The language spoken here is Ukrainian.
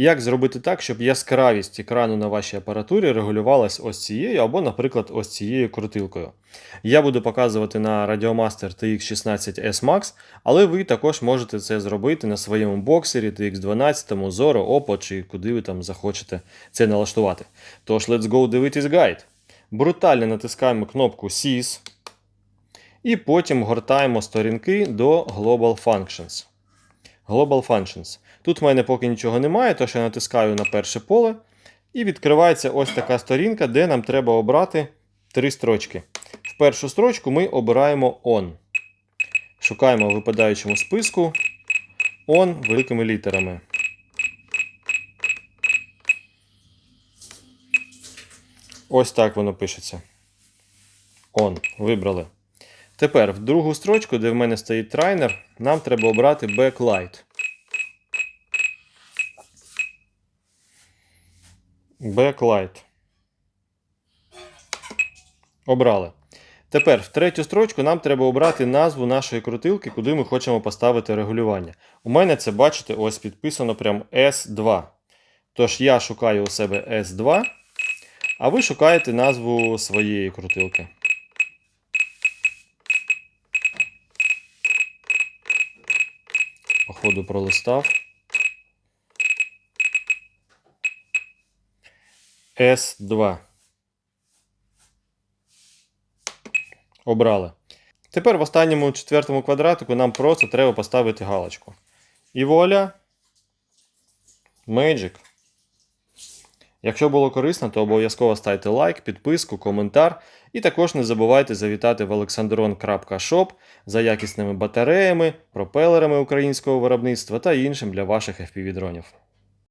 Як зробити так, щоб яскравість екрану на вашій апаратурі регулювалась ось цією або, наприклад, ось цією крутилкою? Я буду показувати на Radiomaster TX16S Max, але ви також можете це зробити на своєму боксері TX12, Zoro, Oppo чи куди ви там захочете це налаштувати. Тож, let's go дивитись гайд. Брутально натискаємо кнопку Sys і потім гортаємо сторінки до Global Functions. Global Functions. Тут в мене поки нічого немає, тож я натискаю на перше поле. І відкривається ось така сторінка, де нам треба обрати три строчки. В першу строчку ми обираємо On. Шукаємо в випадаючому списку On великими літерами. Ось так воно пишеться. On. Вибрали. Тепер в другу строчку, де в мене стоїть трайнер, нам треба обрати Backlight. Backlight. Обрали. Тепер в третю строчку нам треба обрати назву нашої крутилки, куди ми хочемо поставити регулювання. У мене це, бачите, ось підписано прям S2. Тож я шукаю у себе S2, а ви шукаєте назву своєї крутилки. Походу пролистав. S2. Обрали. Тепер в останньому четвертому квадратику нам просто треба поставити галочку. І вуаля. Magic. Якщо було корисно, то обов'язково ставте лайк, підписку, коментар. І також не забувайте завітати в alexandron.shop за якісними батареями, пропелерами українського виробництва та іншим для ваших FPV-дронів.